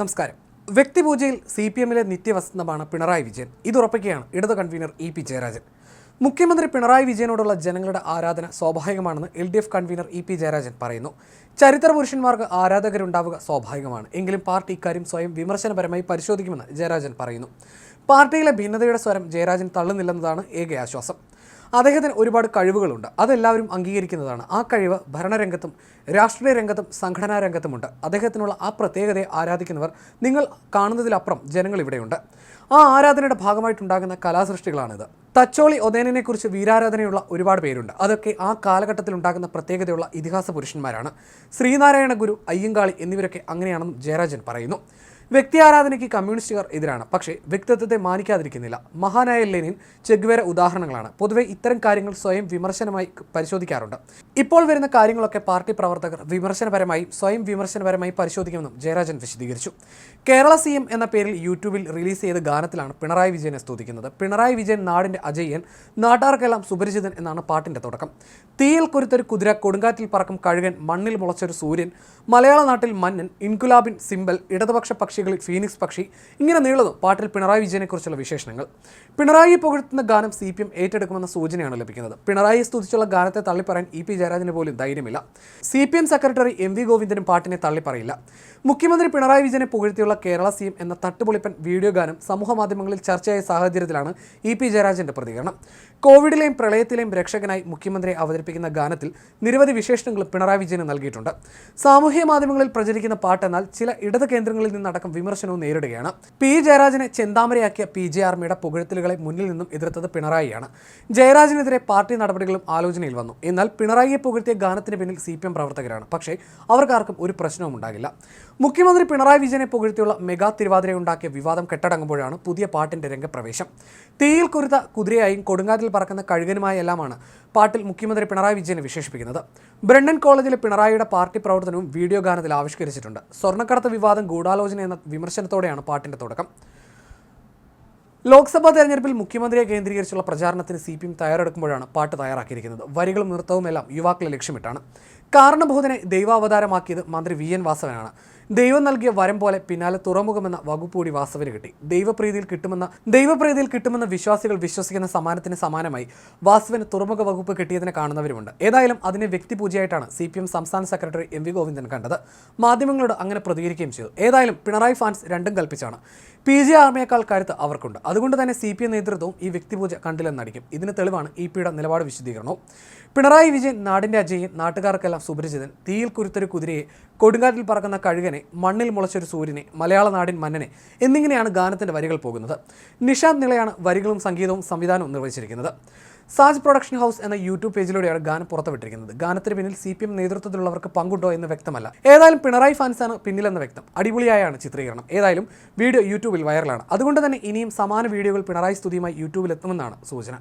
നമസ്കാരം. വ്യക്തിപൂജയിൽ C P എമ്മിലെ നിത്യവസന്തമാണ് പിണറായി വിജയൻ. ഇതുറപ്പിക്കുകയാണ് ഇടതു കൺവീനർ ഇ പി ജയരാജൻ. മുഖ്യമന്ത്രി പിണറായി വിജയനോടുള്ള ജനങ്ങളുടെ ആരാധന സ്വാഭാവികമാണെന്ന് L D F convener E P Jayarajan പറയുന്നു. ചരിത്ര പുരുഷന്മാർക്ക് ആരാധകരുണ്ടാവുക സ്വാഭാവികമാണ്. എങ്കിലും പാർട്ടി ഇക്കാര്യം സ്വയം വിമർശനപരമായി പരിശോധിക്കുമെന്ന് ജയരാജൻ പറയുന്നു. പാർട്ടിയിലെ ഭിന്നതയുടെ സ്വരം ജയരാജൻ തള്ളുന്നില്ലെന്നതാണ് ഏക ആശ്വാസം. അദ്ദേഹത്തിന് ഒരുപാട് കഴിവുകളുണ്ട്. അതെല്ലാവരും അംഗീകരിക്കുന്നതാണ്. ആ കഴിവ് ഭരണരംഗത്തും രാഷ്ട്രീയ രംഗത്തും സംഘടനാ രംഗത്തുമുണ്ട്. അദ്ദേഹത്തിനുള്ള ആ പ്രത്യേകതയെ ആരാധിക്കുന്നവർ നിങ്ങൾ കാണുന്നതിലപ്പുറം ജനങ്ങൾ ഇവിടെയുണ്ട്. ആ ആരാധനയുടെ ഭാഗമായിട്ടുണ്ടാകുന്ന കലാസൃഷ്ടികളാണിത്. തച്ചോളി ഒതേനെക്കുറിച്ച് വീരാരാധനയുള്ള ഒരുപാട് പേരുണ്ട്. അതൊക്കെ ആ കാലഘട്ടത്തിൽ ഉണ്ടാകുന്ന പ്രത്യേകതയുള്ള ഇതിഹാസ പുരുഷന്മാരാണ്. ശ്രീനാരായണ ഗുരു അയ്യങ്കാളി എന്നിവരൊക്കെ അങ്ങനെയാണെന്നും ജയരാജൻ പറയുന്നു. വ്യക്തി ആരാധനയ്ക്ക് കമ്മ്യൂണിസ്റ്റുകാർ എതിരാണ്. പക്ഷേ വ്യക്തിത്വത്തെ മാനിക്കാതിരിക്കുന്നില്ല. മഹാനായ ലെനിൻ ചെഗ്വേര ഉദാഹരണങ്ങളാണ്. പൊതുവെ ഇത്തരം കാര്യങ്ങൾ സ്വയം വിമർശനമായി പരിശോധിക്കാറുണ്ട്. ഇപ്പോൾ വരുന്ന കാര്യങ്ങളൊക്കെ പാർട്ടി പ്രവർത്തകർ വിമർശനപരമായി സ്വയം വിമർശനപരമായി പരിശോധിക്കുമെന്നും ജയരാജൻ വിശദീകരിച്ചു. കേരള സി എം എന്ന പേരിൽ യൂട്യൂബിൽ റിലീസ് ചെയ്ത ഗാനത്തിലാണ് പിണറായി വിജയനെ സ്തുതിക്കുന്നത്. പിണറായി വിജയൻ നാടിന്റെ അജയ്യൻ നാട്ടാർക്കെല്ലാം സുപരിചിതൻ എന്നാണ് പാട്ടിന്റെ തുടക്കം. തീയിൽ കുരുത്തൊരു കുതിര കൊടുങ്കാറ്റിൽ പറക്കും കഴുകൻ മണ്ണിൽ മുളച്ചൊരു സൂര്യൻ മലയാള നാട്ടിൽ മന്നൻ ഇൻകുലാബിൻ സിംബൽ ഇടതുപക്ഷ പക്ഷികളിൽ ഫീനിക്സ് പക്ഷി ഇങ്ങനെ നീളുന്നു. പാട്ടിൽ പിണറായി വിജയനെക്കുറിച്ചുള്ള വിശേഷണങ്ങൾ. പിണറായി പുകഴ്ത്തുന്ന ഗാനം സി പി എം ഏറ്റെടുക്കുമെന്ന സൂചനയാണ് ലഭിക്കുന്നത്. പിണറായിയെ സ്തുതിച്ചുള്ള ഗാനത്തെ തള്ളിപ്പറയാൻ ഇ പി ജയരാജന് പോലും ധൈര്യമില്ല. C P M secretary M V ഗോവിന്ദനും പാട്ടിനെ തള്ളിപ്പറയില്ല. മുഖ്യമന്ത്രി പിണറായി വിജയനെ പുകഴ്ത്തിയുള്ള കേരള സി എം എന്ന തട്ടുപൊളിപ്പൻ വീഡിയോ ഗാനം സമൂഹ മാധ്യമങ്ങളിൽ ചർച്ചയായ സാഹചര്യത്തിലാണ് ഇ പി ജയരാജന്റെ പ്രതികരണം. കോവിഡിലെയും പ്രളയത്തിലെയും രക്ഷകനായി മുഖ്യമന്ത്രിയെ അവതരിപ്പിക്കുന്ന ഗാനത്തിൽ നിരവധി വിശേഷണങ്ങൾ പിണറായി വിജയന് നൽകിയിട്ടുണ്ട്. സാമൂഹ്യ മാധ്യമങ്ങളിൽ പ്രചരിക്കുന്ന പാട്ടെന്നാൽ ചില ഇടത് കേന്ദ്രങ്ങളിൽ നിന്നടക്കം വിമർശനവും നേരിടുകയാണ്. പി. ജയരാജനെ ചെന്താമരയാക്കിയ പി. ജെ. ആർമിയുടെ പുകഴ്ത്തലുകളെ മുന്നിൽ നിന്നും എതിർത്തത് പിണറായിയാണ്. ജയരാജനെതിരെ പാർട്ടി നടപടികളും ആലോചനയിൽ വന്നു. എന്നാൽ പിണറായിയെ പുകഴ്ത്തിയ ഗാനത്തിന് പിന്നിൽ സി. പി. എം പ്രവർത്തകരാണ്. പക്ഷേ അവർക്കാർക്കും ഒരു പ്രശ്നവും ഉണ്ടാകില്ല. മുഖ്യമന്ത്രി പിണറായി വിജയനെ പുകഴ്ത്തിയുള്ള മെഗാ തിരുവാതിരയുണ്ടാക്കിയ വിവാദം കെട്ടടങ്ങുമ്പോഴാണ് പുതിയ പാട്ടിന്റെ രംഗപ്രവേശം. തീയിൽ കുരുത്ത കുതിരയായും കൊടുങ്കാറ്റിൽ പറക്കുന്ന കഴുകനുമായ എല്ലാമാണ് പാട്ടിൽ മുഖ്യമന്ത്രി പിണറായി വിജയനെ വിശേഷിപ്പിക്കുന്നത്. ബ്രണ്ടൻ കോളേജിലെ പിണറായിയുടെ പാർട്ടി പ്രവർത്തനവും വീഡിയോ ഗാനത്തിൽ ആവിഷ്കരിച്ചിട്ടുണ്ട്. സ്വർണക്കടത്ത് വിവാദം ഗൂഢാലോചന എന്ന വിമർശനത്തോടെയാണ് പാട്ടിന്റെ തുടക്കം. ലോക്സഭാ തെരഞ്ഞെടുപ്പിൽ മുഖ്യമന്ത്രിയെ കേന്ദ്രീകരിച്ചുള്ള പ്രചാരണത്തിന് സി പി എം തയ്യാറെടുക്കുമ്പോഴാണ് പാട്ട് തയ്യാറാക്കിയിരിക്കുന്നത്. വരികളും നൃത്തവും എല്ലാം യുവാക്കളെ ലക്ഷ്യമിട്ടാണ്. കാരണബോധനെ ദൈവാവതാരമാക്കിയത് മന്ത്രി വി എൻ വാസവനാണ്. ദൈവം നൽകിയ വരം പോലെ പിന്നാലെ തുറമുഖമെന്ന വകുപ്പ് കൂടി വാസവന് കിട്ടി. ദൈവപ്രീതിയിൽ കിട്ടുമെന്ന ദൈവപ്രീതിയിൽ കിട്ടുമെന്ന വിശ്വാസികൾ വിശ്വസിക്കുന്ന സമാനത്തിന് സമാനമായി വാസവന് തുറമുഖ വകുപ്പ് കിട്ടിയതിനെ കാണുന്നവരുമുണ്ട്. ഏതായാലും അതിനെ വ്യക്തിപൂജയായിട്ടാണ് സി പി എം സംസ്ഥാന സെക്രട്ടറി എം വി ഗോവിന്ദൻ കണ്ടത്. മാധ്യമങ്ങളോട് അങ്ങനെ പ്രതികരിക്കുകയും ചെയ്തു. ഏതായാലും പിണറായി ഫാൻസ് രണ്ടും കൽപ്പിച്ചാണ്. പി ജെ ആർമിയേക്കാൾ കരുത്ത് അവർക്കുണ്ട്. അതുകൊണ്ട് തന്നെ സി പി എം നേതൃത്വവും ഈ വ്യക്തിപൂജ കണ്ടില്ലെന്നടിക്കും ഇതിന് തെളിവാണ് ഇ പിയുടെ നിലപാട് വിശദീകരണവും. പിണറായി വിജയൻ നാടിന്റെ അജയൻ നാട്ടുകാർക്കെല്ലാം സുപരിചിതൻ തീയിൽ കുരുത്തൊരു കുതിരയെ കൊടുങ്കാറ്റിൽ പറക്കുന്ന കഴുകനെ മണ്ണിൽ മുളച്ചൊരു സൂര്യനെ മലയാള നാടിൻ മന്നനെ എന്നിങ്ങനെയാണ് ഗാനത്തിന്റെ വരികൾ പോകുന്നത്. നിഷാന്ത് നിളയാണ് വരികളും സംഗീതവും സംവിധാനവും നിർവഹിച്ചിരിക്കുന്നത്. സാജ് പ്രൊഡക്ഷൻ ഹൗസ് എന്ന യൂട്യൂബ് പേജിലൂടെയാണ് ഗാനം പുറത്തുവിട്ടിരിക്കുന്നത്. ഗാനത്തിന് പിന്നിൽ സി പി എം നേതൃത്വത്തിലുള്ളവർക്ക് പങ്കുണ്ടോ എന്ന് വ്യക്തമല്ല. ഏതായാലും പിണറായി ഫാൻസാണ് പിന്നിലെന്ന് വ്യക്തം. അടിപൊളിയായാണ് ചിത്രീകരണം. ഏതായാലും വീഡിയോ യൂട്യൂബിൽ വൈറലാണ്. അതുകൊണ്ട് തന്നെ ഇനിയും സമാന വീഡിയോകൾ പിണറായി സ്തുതിയുമായി യൂട്യൂബിൽ എത്തുമെന്നാണ് സൂചന.